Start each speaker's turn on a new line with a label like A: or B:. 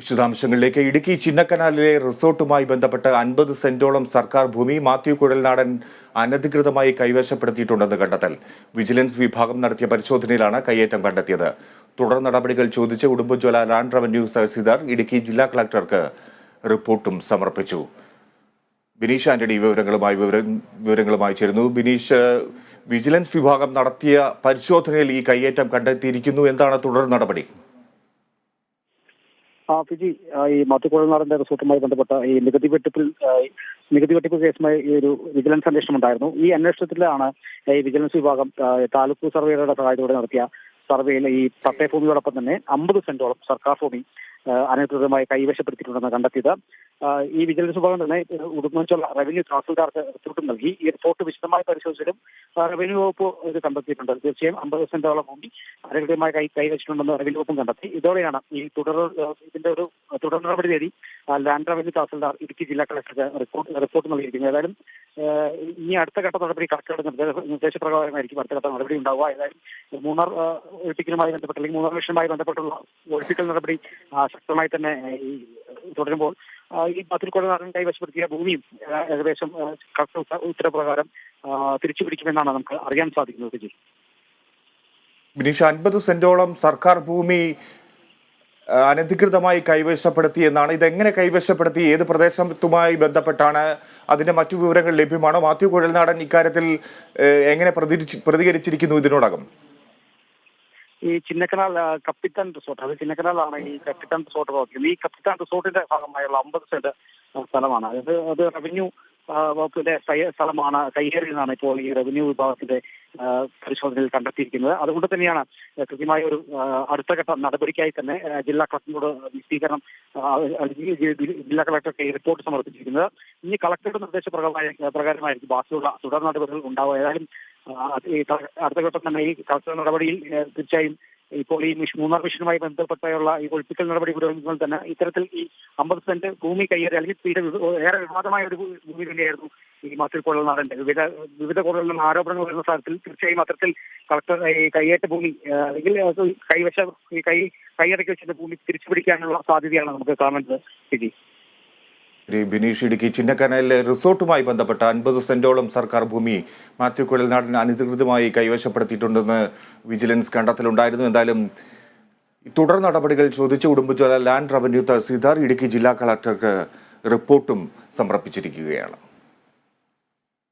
A: വിശദാംശങ്ങളിലേക്ക്. ഇടുക്കി ചിന്നക്കനാലിലെ റിസോർട്ടുമായി ബന്ധപ്പെട്ട് അൻപത് സെന്റോളം സർക്കാർ ഭൂമി മാത്യു കുഴൽനാടൻ അനധികൃതമായി കൈവശപ്പെടുത്തിയിട്ടുണ്ടെന്ന് കണ്ടെത്തൽ. വിജിലൻസ് വിഭാഗം നടത്തിയ പരിശോധനയിലാണ് കയ്യേറ്റം കണ്ടെത്തിയത്. തുടർ നടപടികൾ ചോദിച്ച് ഉടുമ്പുജ്വല ലാൻഡ് റവന്യൂ തഹസീൽദാർ ഇടുക്കി ജില്ലാ കളക്ടർക്ക് റിപ്പോർട്ടും സമർപ്പിച്ചു. ബിനീഷ് ആന്റണി വിവരങ്ങളുമായി വിവരങ്ങളുമായി ചേരുന്നു. ബിനീഷ് വിജിലൻസ് വിഭാഗം നടത്തിയ പരിശോധനയിൽ ഈ കയ്യേറ്റം കണ്ടെത്തിയിരിക്കുന്നു. എന്താണ് തുടർ നടപടി?
B: ഫിജി ഈ മാത്തുക്കുഴൽനാടന്റെ റിസോർട്ടുമായി ബന്ധപ്പെട്ട ഈ നികുതി വെട്ടിപ്പിൽ നികുതി വെട്ടിപ്പ് കേസുമായി ഈ ഒരു വിജിലൻസ് അന്വേഷണം ഉണ്ടായിരുന്നു. ഈ അന്വേഷണത്തിലാണ് ഈ വിജിലൻസ് വിഭാഗം താലൂക്ക് സർവേയറുടെ സഹായത്തോടെ നടത്തിയ സർവേയിൽ ഈ പട്ടയഭൂമിയോടൊപ്പം തന്നെ അമ്പത് സെന്റോളം സർക്കാർ ഭൂമി അനധികൃതമായി കൈവശപ്പെടുത്തിയിട്ടുണ്ടെന്ന് കണ്ടെത്തിയത്. ഈ വിജിലൻസ് വിഭാഗം തന്നെ ഉടുമ്പൻചോല റവന്യൂ തഹസിൽദാർക്ക് റിപ്പോർട്ട് നൽകി. ഈ റിപ്പോർട്ട് വിശദമായി പരിശോധിച്ചാലും റവന്യൂ വകുപ്പ് ഇത് കണ്ടെത്തിയിട്ടുണ്ട്. തീർച്ചയായും അമ്പത് സെന്റോളം ഭൂമി അനധികൃതമായി കൈ കൈവച്ചിട്ടുണ്ടെന്ന് റവന്യൂ വകുപ്പും കണ്ടെത്തി. ഇതോടെയാണ് ഈ തുടർ ഇതിന്റെ ഒരു തുടർ നടപടി തേടി ലാൻഡ് റവന്യൂ തഹസിൽദാർ ഇടുക്കി ജില്ലാ കളക്ടർക്ക് റിപ്പോർട്ട് റിപ്പോർട്ട് നൽകിയിരിക്കുന്നത്. ഏതായാലും ഇനി അടുത്ത ഘട്ട നടപടി നിർദ്ദേശ നിർദ്ദേശപ്രകാരമായിരിക്കും അടുത്ത ഘട്ട നടപടി ഉണ്ടാവുക. ഏതായാലും മൂന്നാർ ഒഴിപ്പിക്കലുമായി ബന്ധപ്പെട്ട് അല്ലെങ്കിൽ മൂന്നാർ മിഷനുമായി ബന്ധപ്പെട്ടുള്ള ഒഴിപ്പിക്കൽ നടപടി ശക്തമായി തന്നെ ഈ തുടരുമ്പോൾ ഈ പത്തിൽക്കൊള്ള നാടൻ കൈവശപ്പെടുത്തിയ ഭൂമിയും ഏകദേശം ആ, ഉത്തരപ്രകാരം തിരിച്ചു പിടിക്കുമെന്നാണ് നമുക്ക് അറിയാൻ സാധിക്കുന്നത്
A: ബിനീഷ് അൻപത് സെന്റോളം സർക്കാർ ഭൂമി അനധികൃതമായി കൈവശപ്പെടുത്തി എന്നാണ്. ഇതെങ്ങനെ കൈവശപ്പെടുത്തി? ഏത് പ്രദേശത്തുമായി ബന്ധപ്പെട്ടാണ്? അതിന്റെ മറ്റു വിവരങ്ങൾ ലഭ്യമാണോ? മാത്യു കുഴൽനാടൻ ഇക്കാര്യത്തിൽ എങ്ങനെ പ്രതികരിച്ച് പ്രതികരിച്ചിരിക്കുന്നു ഇതിനോടകം?
B: ഈ ചിന്നക്കനാൽ കപ്പിത്തൻ റിസോർട്ട് അത് ചിന്നക്കനാലാണ് ഈ കപ്പിത്താൻ റിസോർട്ട് പ്രവർത്തിക്കുന്നത്. ഈ കപ്പിത്താൻ റിസോർട്ടിന്റെ ഭാഗമായുള്ള അമ്പത് സെന്റ് സ്ഥലമാണ്. അത് അത് റവന്യൂ വകുപ്പിന്റെ സ്ഥലമാണ് സ്ഥലമാണ് കൈയേറിയെന്നാണ് ഇപ്പോൾ ഈ റവന്യൂ വിഭാഗത്തിന്റെ പരിശോധനയിൽ കണ്ടെത്തിയിരിക്കുന്നത്. അതുകൊണ്ട് തന്നെയാണ് കൃത്യമായ ഒരു അടുത്തഘട്ട അടുത്ത ഘട്ട നടപടിക്കായി തന്നെ ജില്ലാ കളക്ടറിനോട് വിശദീകരണം ജില്ലാ കളക്ടർക്ക് റിപ്പോർട്ട് സമർപ്പിച്ചിരിക്കുന്നത്. ഇനി കളക്ടറുടെ നിർദ്ദേശപ്രകാരമായി പ്രകാരമായിരിക്കും ബാക്കിയുള്ള തുടർ നടപടികൾ ഉണ്ടാവുക. ഏതായാലും അടുത്ത ഘട്ടം തന്നെ ഈ കളക്ടർ നടപടിയിൽ തീർച്ചയായും ഇപ്പോൾ ഈ മിഷൻ മൂന്നാർ മിഷനുമായി ബന്ധപ്പെട്ടുള്ള ഈ ഒഴിപ്പിക്കൽ നടപടി പുരോഗമിക്കുമ്പോൾ തന്നെ ഇത്തരത്തിൽ ഈ അമ്പത് സെന്റ് ഭൂമി കയ്യേറി അല്ലെങ്കിൽ തീരെ ഏറെ വിവാദമായ ഒരു ഭൂമി തന്നെയായിരുന്നു ഈ മാത്തിൽ കൊള്ളനാടന്റെ വിവിധ വിവിധ കോടതികളിൽ നിന്ന് ആരോപണങ്ങൾ വരുന്ന സാഹചര്യത്തിൽ തീർച്ചയായും അത്തരത്തിൽ കളക്ടർ ഈ കയ്യേറ്റ ഭൂമി അല്ലെങ്കിൽ കൈവശ കൈ കൈയടക്കി വെച്ചിട്ട് ഭൂമി തിരിച്ചു പിടിക്കാനുള്ള സാധ്യതയാണ് നമുക്ക് കാണേണ്ടത് സ്ഥിതി
A: ബിനീഷ് ഇടുക്കി ചിന്നക്കനാലിലെ റിസോർട്ടുമായി ബന്ധപ്പെട്ട അൻപത് സെന്റോളം സർക്കാർ ഭൂമി മാത്യു കുഴൽനാടൻ അനധികൃതമായി കൈവശപ്പെടുത്തിയിട്ടുണ്ടെന്ന് വിജിലൻസ് കണ്ടെത്തലുണ്ടായിരുന്നു. എന്തായാലും തുടർ നടപടികൾ ചോദിച്ച് ഉടുമ്പുചോല ലാൻഡ് റവന്യൂ തഹസീദാർ ഇടുക്കി ജില്ലാ കളക്ടർക്ക് റിപ്പോർട്ടും സമർപ്പിച്ചിരിക്കുകയാണ്.